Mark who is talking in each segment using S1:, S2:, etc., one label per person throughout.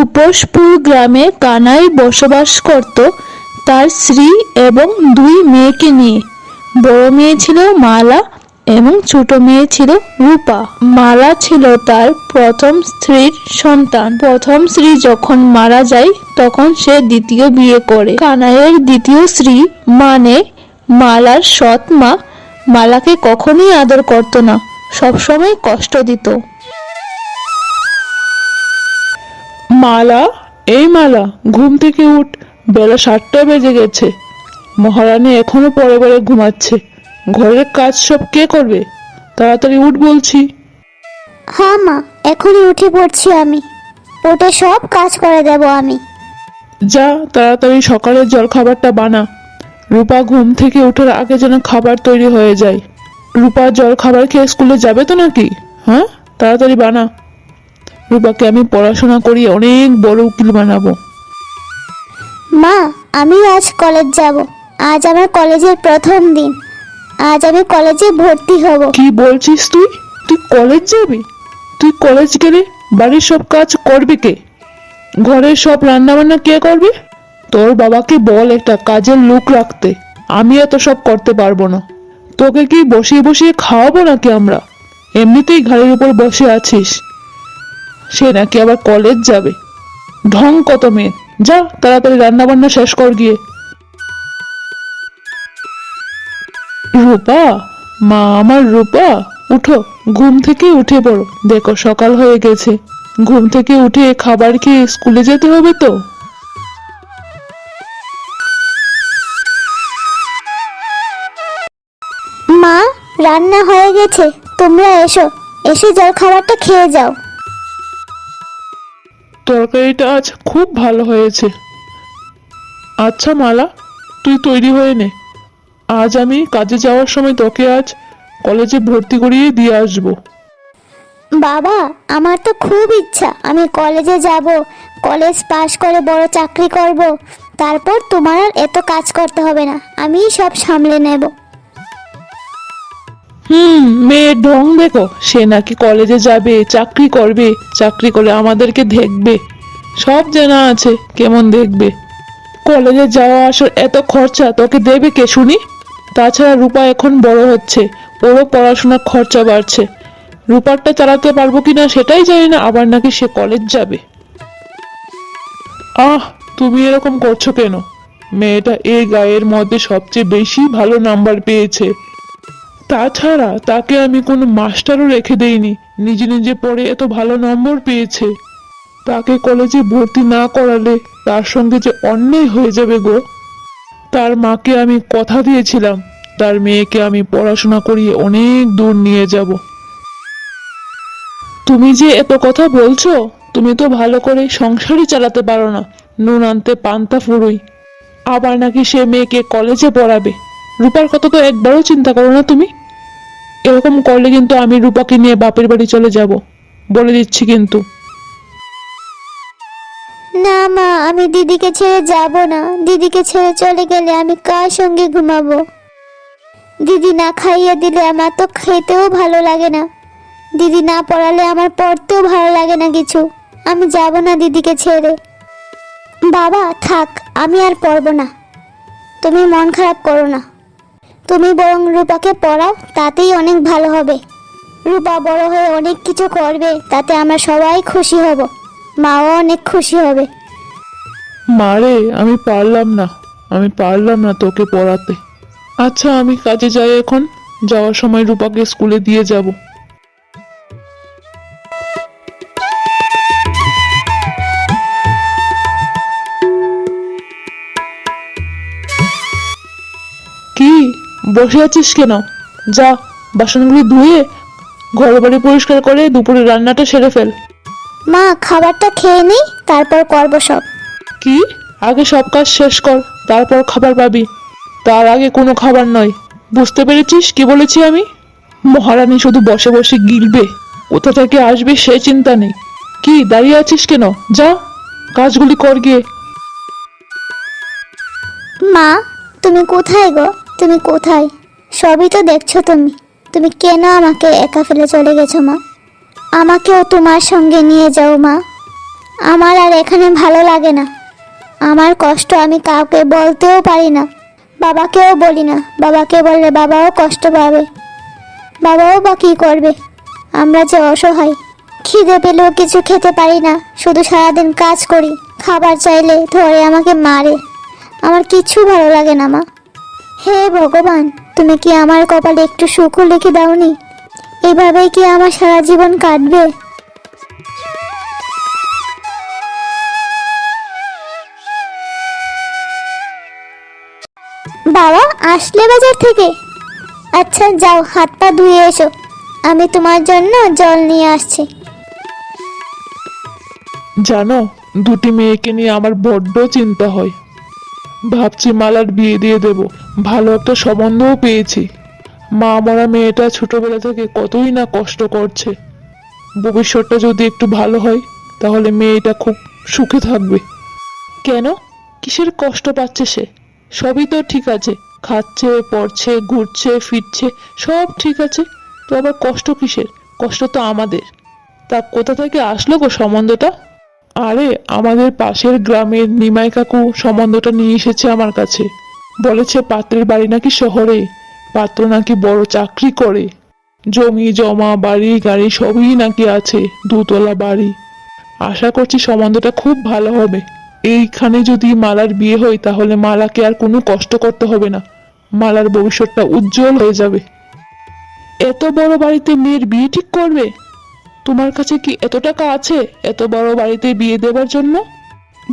S1: রূপসপুর গ্রামে কানাই বসবাস করত তার স্ত্রী এবং দুই মেয়েকে নিয়ে। বড় মেয়ে ছিল মালা এবং ছোট মেয়ে ছিল রূপা। মালা ছিল তার প্রথম স্ত্রীর সন্তান। প্রথম স্ত্রী যখন মারা যায়, তখন সে দ্বিতীয় বিয়ে করে। কানাইয়ের দ্বিতীয় স্ত্রী মানে মালার সৎ মা। মালাকে কখনোই আদর করত না, সবসময় কষ্ট দিত।
S2: মালা? এই মালা ঘুম থেকে উঠ বেলা সাতটা বেজে গেছে। মহারানী এখনও পরে পরে ঘুমাচ্ছে। ঘরের কাজ সব কে করবে? তাড়াতাড়ি উঠ বলছি।
S3: হ্যাঁ মা এখনই উঠে পড়ছি আমি। উঠে সব কাজ করে দেব আমি।
S2: যা তাড়াতাড়ি সকালের জল খাবারটা বানা। রূপা ঘুম থেকে ওঠার আগে যেন খাবার তৈরি হয়ে যায়। রূপা জল খাবার খেয়ে স্কুলে যাবে তো নাকি? হ্যাঁ? তাড়াতাড়ি বানা। রূপাকে আমি পড়াশোনা করিয়ে অনেক বড় উকিল বানাবো।
S3: মা আমি আজ কলেজ যাব। আজ আমার কলেজের প্রথম দিন। আজ আমি কলেজে ভর্তি হব।
S2: কি বলছিস তুই? তুই কলেজ যাবি? তুই কলেজ গেলে বাড়ির সব কাজ করবে কে? ঘরের সব রান্না বান্না কে করবে? তোর বাবাকে বল একটা কাজের লোক রাখতে। আমি এত সব করতে পারব না। তোকে কি বসিয়ে বসিয়ে খাওয়াবো নাকি আমরা? এমনিতেই ঘাড়ের উপর বসে আছিস। সে নাকি আবার কলেজ যাবে। ঢং কত মেয়ে যা, তাড়াতাড়ি রান্না বান্না শেষ কর গিয়ে। রূপা? মা, আমার রূপা? উঠো, ঘুম থেকে উঠে পড়ো। দেখো, সকাল হয়ে গেছে। ঘুম থেকে উঠে খাবার খেয়ে স্কুলে যেতে হবে তো?
S3: মা, রান্না হয়ে গেছে। তোমরা এসো। এসে জল খাবারটা খেয়ে যাও।
S2: তরকারিটা আজ খুব ভালো হয়েছে। আচ্ছা মালা, তুই তৈরি হয়ে নে। আজ আমি কাজে যাওয়ার সময় তোকে আজ কলেজে ভর্তি করিয়ে দিয়ে আসব।
S3: বাবা, আমার তো খুব ইচ্ছা। আমি কলেজে যাব, কলেজ পাশ করে বড় চাকরি করব। তারপর তোমার আর এত কাজ করতে হবে না। আমিই সব সামলে নেব।
S2: হুম, মেয়ের ঢং দেখো। সে নাকি কলেজে যাবে, চাকরি করবে, চাকরি করে আমাদেরকে দেখবে। সব জানা আছে, কেমন দেখবে। কলেজে যাওয়া আসার এত খরচা তোকে দেবে কে, শুনি? তাছাড়া রূপা এখন বড় হচ্ছে, ওরও পড়াশোনার খরচা বাড়ছে। রূপারটা চালাতে পারব কিনা সেটাই জানি না, আবার নাকি সে কলেজ যাবে। আহ, তুমি এরকম করছ কেন? মেয়েটা এই গায়ের মধ্যে সবচেয়ে বেশি ভালো নাম্বার পেয়েছে। তাছাড়া তাকে আমি কোনো মাস্টারও রেখে দেইনি। নিজে নিজে পড়ে এত ভালো নম্বর পেয়েছে। তাকে কলেজে ভর্তি না করালে তার সঙ্গে যে অন্যায় হয়ে যাবে গো, তার মাকে আমি কথা দিয়েছিলাম। তার মেয়েকে আমি পড়াশোনা করিয়ে অনেক দূর নিয়ে যাব। তুমি যে এত কথা বলছো, তুমি তো ভালো করে সংসারই চালাতে পারো না। নুন আনতে পান্তা ফুরুই। আবার নাকি সে মেয়েকে কলেজে পড়াবে? রূপার কথা তো একবারও চিন্তা করো না তুমি। এরকম করলে কিন্তু আমি রূপাকে নিয়ে বাপের বাড়ি চলে যাব। বলে দিচ্ছি কিন্তু।
S3: না মা, আমি দিদিকে ছেড়ে যাব না। দিদিকে ছেড়ে চলে গেলে আমি কার সঙ্গে ঘুমাবো? দিদি না খাইয়ে দিলে আমার তো খেতেও ভালো লাগে না। দিদি না পড়ালে আমার পড়তেও ভালো লাগে না কিছু। আমি যাব না দিদিকে ছেড়ে। বাবা, থাক, আমি আর পড়ব না। তুমি মন খারাপ করো না। তুমি বরং রূপাকে পড়াও, তাতেই অনেক ভালো হবে। রূপা বড় হয়ে অনেক কিছু করবে, তাতে আমরা সবাই খুশি হব। মাও অনেক খুশি হবে।
S2: মারে আমি পারলাম না, আমি পারলাম না তোকে পড়াতে। আচ্ছা আমি কাজে যাই এখন, যাওয়ার সময় রূপাকে স্কুলে দিয়ে যাব। বসে আছিস কেন? যা বাসনগুলি ধুয়ে ঘর বাড়ি পরিষ্কার করে দুপুরে রান্নাটা সেরে ফেল।
S3: মা খাবারটা খেয়ে নিই তারপর করব সব।
S2: কি? আগে সব কাজ শেষ কর তারপর খাবার পাবি। তার আগে কোনো খাবার নয়। বুঝতে পেরেছিস কি বলেছি আমি? মহারানী শুধু বসে বসে গিলবে। কোথা থেকে আসবে সে চিন্তা নেই। কি দাঁড়িয়ে আছিস কেন? যা কাজগুলি কর গিয়ে।
S3: মা তুমি কোথায় গো? তুমি কোথায়? সবই তো দেখছ তুমি। তুমি কেন আমাকে একা ফেলে চলে গেছো, মা? আমাকেও তোমার সঙ্গে নিয়ে যাও, মা। আমার আর এখানে ভালো লাগে না। আমার কষ্ট আমি কাউকে বলতেও পারি না। বাবাকেও বলি না। বাবাকে বললে বাবাও কষ্ট পাবে। বাবাও বা কী করবে? আমরা যে অসহায়। খিদে পেলেও কিছু খেতে পারি না। শুধু সারাদিন কাজ করি। খাবার চাইলে ধরে আমাকে মারে। আমার কিচ্ছু ভালো লাগে না, মা। হে ভগবান, তুমি কি আমার কপালে একটু সুখও লিখে দাওনি? এভাবেই কি আমার সারা জীবন কাটবে? বাবা, আসলে বাজার থেকে? আচ্ছা যাও, হাত পা ধুয়ে এসো। আমি তোমার জন্য জল নিয়ে আসছি।
S2: জানো, দুটি মেয়েকে নিয়ে আমার বড্ড চিন্তা হয়। ভাবছি মালার বিয়ে দিয়ে দেব। ভালো একটা সম্বন্ধও পেয়েছি। মা মরা মেয়েটা ছোটবেলা থেকে কতই না কষ্ট করছে। ভবিষ্যৎটা যদি একটু ভালো হয়, তাহলে মেয়েটা খুব সুখে থাকবে। কেন? কিসের কষ্ট পাচ্ছে সে? সবই তো ঠিক আছে। খাচ্ছে, পড়ছে, ঘুরছে, ফিরছে, সব ঠিক আছে। তো আবার কষ্ট কিসের? কষ্ট তো আমাদের। তা কোথা থেকে আসলো গো সম্বন্ধটা? আরে, আমাদের পাশের গ্রামের নিমাই কাকু সম্বন্ধটা নিয়ে এসেছে আমার কাছে। বলেছে, পাত্রের বাড়ি নাকি শহরে? পাত্র নাকি বড় চাকরি করে? জমি, জমা, বাড়ি, গাড়ি সবই নাকি আছে, দুতলা বাড়ি। আশা করছি সম্বন্ধটা খুব ভালো হবে। এইখানে যদি মালার বিয়ে হয়, তাহলে মালাকে আর কোনো কষ্ট করতে হবে না। মালার ভবিষ্যৎটা উজ্জ্বল হয়ে যাবে। এত বড় বাড়িতে মেয়ের বিয়ে ঠিক করবে? তোমার কাছে কি এত টাকা আছে? এত বড় বাড়িতে বিয়ে দেওয়ার জন্য?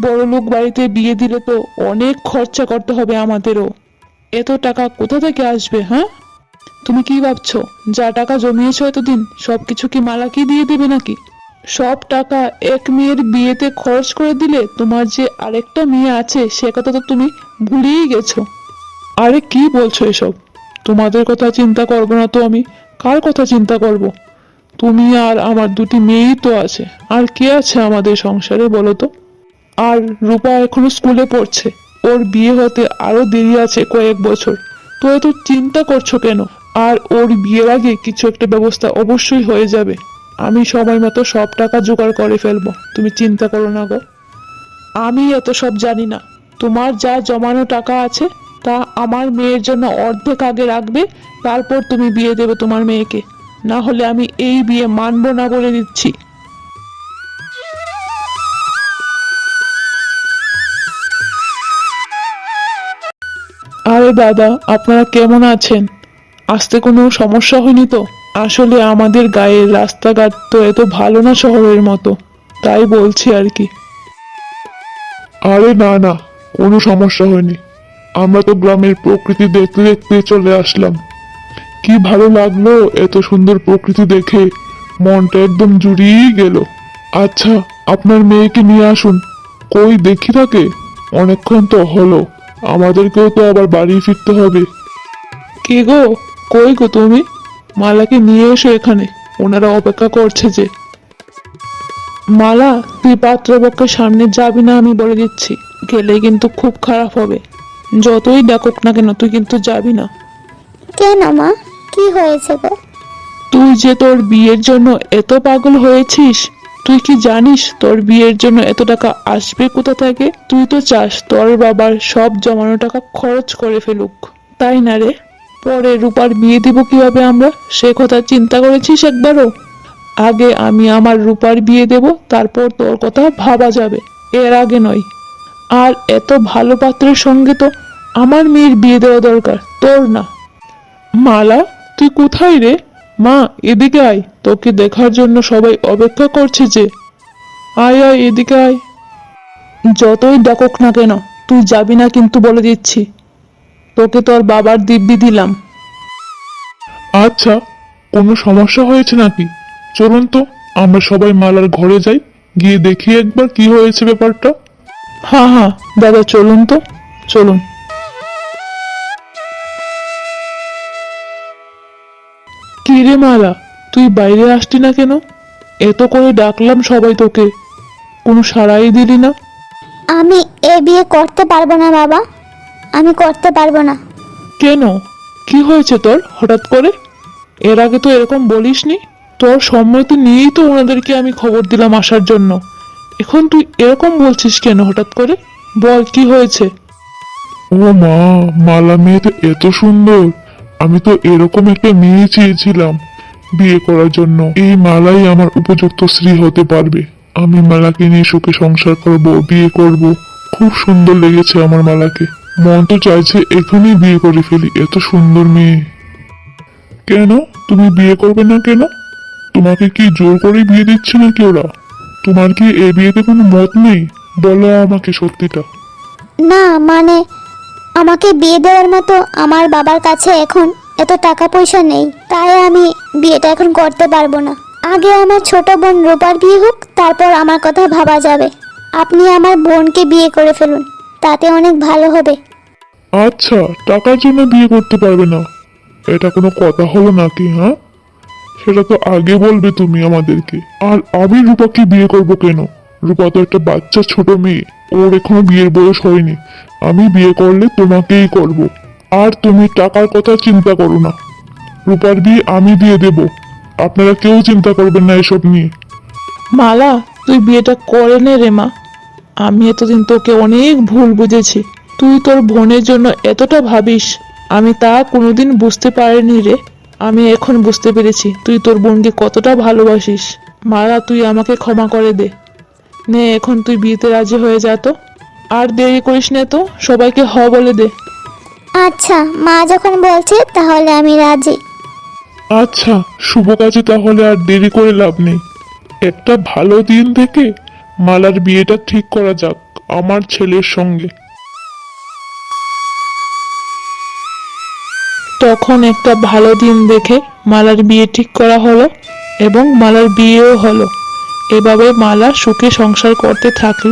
S2: বড় লোক বাড়িতে বিয়ে দিলে তো অনেক খরচা করতে হবে আমাদেরও। এত টাকা কোথা থেকে আসবে হ্যাঁ? তুমি কি ভাবছ? যা টাকা জমিয়েছো এতদিন সব কিছু কি মালাকি দিয়ে দেবে নাকি? সব টাকা এক মেয়ের বিয়েতে খরচ করে দিলে তোমার যে আরেকটা মেয়ে আছে, সে কথা তো তুমি ভুলেই গেছো। আরে কি বলছো এসব? তোমাদের কথা চিন্তা করব না তো আমি। কার কথা চিন্তা করব? তুমি আর আমার দুটি মেয়েই তো আছে। আর কে আছে আমাদের সংসারে বলো তো? আর রূপা এখনও স্কুলে পড়ছে। ওর বিয়ে হতে আরও দেরি আছে কয়েক বছর। তো এত চিন্তা করছ কেন? আর ওর বিয়ের আগে কিছু একটা ব্যবস্থা অবশ্যই হয়ে যাবে। আমি সময় মতো সব টাকা জোগাড় করে ফেলব। তুমি চিন্তা করো না গো। আমি এত সব জানি না। তোমার যা জমানো টাকা আছে, তা আমার মেয়ের জন্য অর্ধেক আগে রাখবে, তারপর তুমি বিয়ে দেবে তোমার মেয়েকে। না হলে আমি এই বিয়ে মানব না বলে দিচ্ছি। আরে দাদা, আপনারা কেমন আছেন? আসতে কোনো সমস্যা হয়নি তো? আসলে আমাদের গায়ের রাস্তাঘাট তো এত ভালো না শহরের মতো, তাই বলছি আর কি।
S4: আরে না না, কোনো সমস্যা হয়নি। আমরা তো গ্রামের প্রকৃতি দেখতে দেখতে চলে আসলাম। কি ভালো লাগল এত সুন্দর প্রকৃতি দেখে? মনটা একদম জুড়িয়ে গেল। আচ্ছা আপনার মেয়েকে নিয়ে আসুন। কই দেখি তাকে? অনেকক্ষণ তো হলো। আমাদেরকেও তো আবার বাড়ি ফিরতে হবে।
S2: কে গো? কই গো তুমি? মালাকে নিয়ে এসো এখানে। ওনারা অপেক্ষা করছে যে। মালা তুই পাত্রপক্ষের সামনে যাবি না আমি বলে দিচ্ছি। গেলে কিন্তু খুব খারাপ হবে। যতই ডাকুক না কেন তুই কিন্তু যাবি না।
S3: কেন মা? কি হয়েছে গো?
S2: তুই যে তোর বিয়ের জন্য এত পাগল হয়েছিস, তুই কি জানিস তোর বিয়ের জন্য এত টাকা আসবে কোথা থেকে? তুই তো চাস তোর বাবার সব জমানো টাকা খরচ করে ফেলুক। তাই না রে? পরে রূপার বিয়ে দিব কীভাবে আমরা? সে কথা চিন্তা করেছিস একবারও? আগে আমি আমার রূপার বিয়ে দেব, তারপর তোর কথা ভাবা যাবে। এর আগে নয়। আর এত ভালো পাত্রের সঙ্গে তো আমার মেয়ের বিয়ে দেওয়া দরকার, তোর না। মালা তুই কোথায় রে? মা এদিকে আয়। তোকে দেখার জন্য সবাই অপেক্ষা করছে যে। আয় আয় এদিকে আয়। যতই ডাকুক না কেন তুই যাবি না কিন্তু বলে দিচ্ছি। তোকে তোর বাবার দিব্যি দিলাম।
S4: আচ্ছা কোনো সমস্যা হয়েছে নাকি? চলুন তো আমরা সবাই মালার ঘরে যাই গিয়ে দেখি একবার কি হয়েছে ব্যাপারটা।
S2: হ্যাঁ হ্যাঁ দাদা চলুন তো। চলুন। কি রে মালা? তুই বাইরে আসতি না কেন? এত করে ডাকলাম সবাই তোকে। কোনো সাড়াই দিলি না?
S3: আমি এ বিয়ে করতে পারব না বাবা। আমি করতে পারব না।
S2: কেন? কি হয়েছে তোর হঠাৎ করে? এর আগে তো এরকম বলিসনি। তোর সম্মতি নিয়েই তো ওনাদেরকে আমি খবর দিলাম আসার জন্য। এখন তুই এরকম বলছিস কেন হঠাৎ করে? বল কি হয়েছে?
S4: ও মা মালা মেয়ে তো এত সুন্দর। আমি তো এরকম একটা মেয়ে চেয়েছিলাম বিয়ে করার জন্য। এই মালাই আমার উপযুক্ত স্ত্রী হতে পারবে। আমি মালাকে নিয়ে সুখে সংসার করব, বিয়ে করব। খুব সুন্দর লেগেছে আমার মালাকে। মন তো চাইছে এখনই বিয়ে করে ফেলি, এত সুন্দর মেয়ে। কেন? তুমি বিয়ে করবে না কেন? তোমাকে কি জোর করে বিয়ে দিচ্ছে নাকি ওরা? তোমার কি এই বিয়েতে কোনো মত নেই? বলো আমাকে সত্যিটা।
S3: না মানে আমাকে বিয়ে দেওয়ার মতো আমার বাবার কাছে এখন এত টাকা পয়সা নেই। তাই আমি বিয়েটা এখন করতে পারব না। আগে আমার ছোট বোন রূপার বিয়ে হোক, তারপর আমার কথা ভাবা যাবে। আপনি আমার বোনকে বিয়ে করে ফেলুন, তাতে অনেক ভালো হবে।
S4: আচ্ছা টাকার জন্য বিয়ে করতে পারবে না। এটা কোনো কথা হলো নাকি হ্যাঁ? সেটা তো আগে বলবে তুমি আমাদেরকে। আর আমি রূপাকে বিয়ে করব কেন? রূপা তো একটা বাচ্চা ছোট মেয়ে। ওর এখনও বিয়ের বয়স হয়নি। আমি বিয়ে করলে তোমাকেই করব। আর তুমি টাকার কথা চিন্তা করো না। রূপার বিয়ে আমি দিয়ে দেব। আপনারা কেউ চিন্তা করবেন না এসব নিয়ে।
S2: মালা, তুই বিয়েটা করে নে রে মা। আমি এতদিন তোকে অনেক ভুল বুঝেছি। তুই তোর বোনের জন্য এতটা ভাবিস। আমি তা কোনোদিন বুঝতে পারিনি রে। আমি এখন বুঝতে পেরেছি তুই তোর বোনকে কতটা ভালোবাসিস। মালা, তুই আমাকে ক্ষমা করে দে। নে এখন তুই বিয়েতে রাজি হয়ে যা তো। আর দেরি করিস না তো সবাইকে হ বলে দে।
S3: আচ্ছা মা যখন বলছে তাহলে আমি রাজি।
S4: আচ্ছা শুভ কাজে তাহলে আর দেরি করে লাভ নেই। একটা ভালো দিন থেকে মালার বিয়েটা ঠিক করা যাক আমার ছেলের সঙ্গে।
S2: তখন একটা ভালো দিন দেখে মালার বিয়ে ঠিক করা হলো এবং মালার বিয়েও হলো। এভাবে মালা সুখে সংসার করতে থাকল।